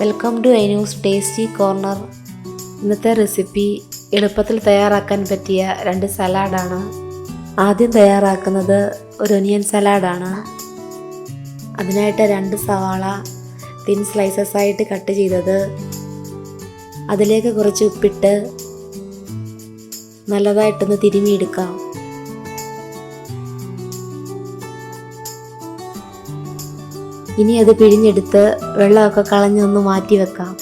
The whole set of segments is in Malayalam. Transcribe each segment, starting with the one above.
Welcome to I news tasty corner ഇന്നത്തെ റെസിപ്പി എളുപ്പത്തിൽ തയ്യാറാക്കാൻ പറ്റിയ രണ്ട് സലാഡാണ് ആദ്യം തയ്യാറാക്കുന്നത് ഒരു ഒനിയൻ സലാഡാണ് അതിനായിട്ട് രണ്ട് സവാള തിൻ സ്ലൈസസ് ആയിട്ട് കട്ട് ചെയ്തത്. അതിലേക്ക് കുറച്ച് ഉപ്പിട്ട് നല്ലതായിട്ടൊന്ന് തിരുമിയെടുക്കാം ഇനി അത് പിഴിഞ്ഞെടുത്ത് വെള്ളമൊക്കെ കളഞ്ഞൊന്ന് മാറ്റി വെക്കാം.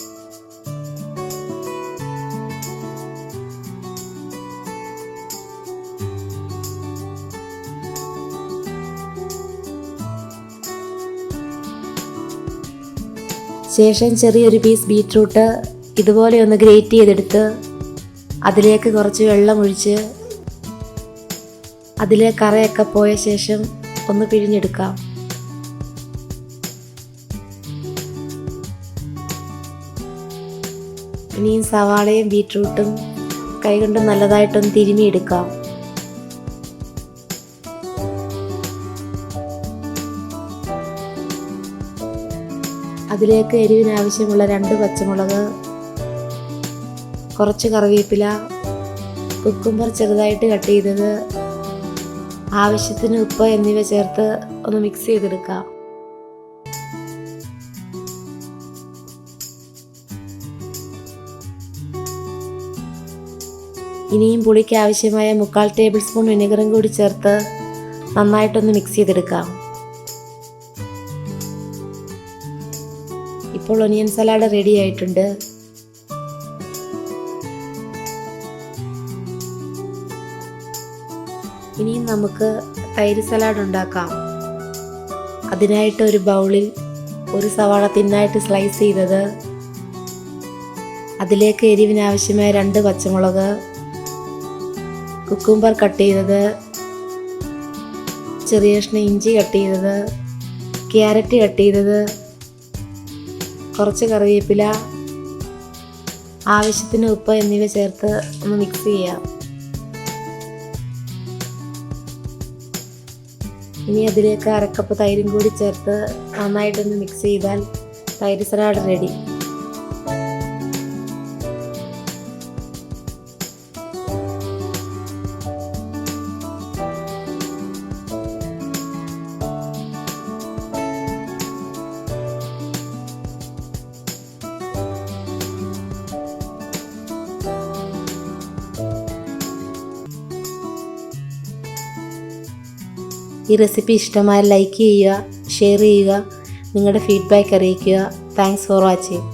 ശേഷം ചെറിയൊരു പീസ് ബീറ്റ്റൂട്ട് ഇതുപോലെ ഒന്ന് ഗ്രേറ്റ് ചെയ്തെടുത്ത് അതിലേക്ക് കുറച്ച് വെള്ളം ഒഴിച്ച് അതിലെ കറയൊക്കെ പോയ ശേഷം ഒന്ന് പിഴിഞ്ഞെടുക്കാം. ഇനിയും സവാളയും ബീട്രൂട്ടും കൈകൊണ്ട് നല്ലതായിട്ടൊന്ന് തിരുമിയെടുക്കാം. അതിലേക്ക് എരിവിന് ആവശ്യമുള്ള രണ്ട് പച്ചമുളക് കുറച്ച് കറിവേപ്പില കുക്കുംബർ ചെറുതായിട്ട് കട്ട് ചെയ്തത് ആവശ്യത്തിന് ഉപ്പ് എന്നിവ ചേർത്ത് ഒന്ന് മിക്സ് ചെയ്തെടുക്കാം. ഇനിയും പുളിക്ക് ആവശ്യമായ മുക്കാൽ ടേബിൾ സ്പൂൺ വിനെഗറും കൂടി ചേർത്ത് നന്നായിട്ടൊന്ന് മിക്സ് ചെയ്തെടുക്കാം. ഇപ്പോൾ ഒനിയൻ സലാഡ് റെഡി ആയിട്ടുണ്ട്. ഇനിയും നമുക്ക് തൈര് സലാഡ് ഉണ്ടാക്കാം. അതിനായിട്ട് ഒരു ബൗളിൽ ഒരു സവാള തിന്നായിട്ട് സ്ലൈസ് ചെയ്തത്. അതിലേക്ക് എരിവിനാവശ്യമായ രണ്ട് പച്ചമുളക് കുക്കുംബർ കട്ട് ചെയ്തത് ചെറിയ കഷ്ണം ഇഞ്ചി കട്ട് ചെയ്തത് ക്യാരറ്റ് കട്ട് ചെയ്തത് കുറച്ച് കറിവേപ്പില ആവശ്യത്തിന് ഉപ്പ് എന്നിവ ചേർത്ത് ഒന്ന് മിക്സ് ചെയ്യാം. ഇനി അതിലേക്ക് അരക്കപ്പ് തൈരും കൂടി ചേർത്ത് നന്നായിട്ടൊന്ന് മിക്സ് ചെയ്താൽ തൈര് സലാഡ് റെഡി ഈ റെസിപ്പി ഇഷ്ടമായ ലൈക്ക് ചെയ്യുക ഷെയർ ചെയ്യുക നിങ്ങളുടെ ഫീഡ്ബാക്ക് അറിയിക്കുക. Thanks for watching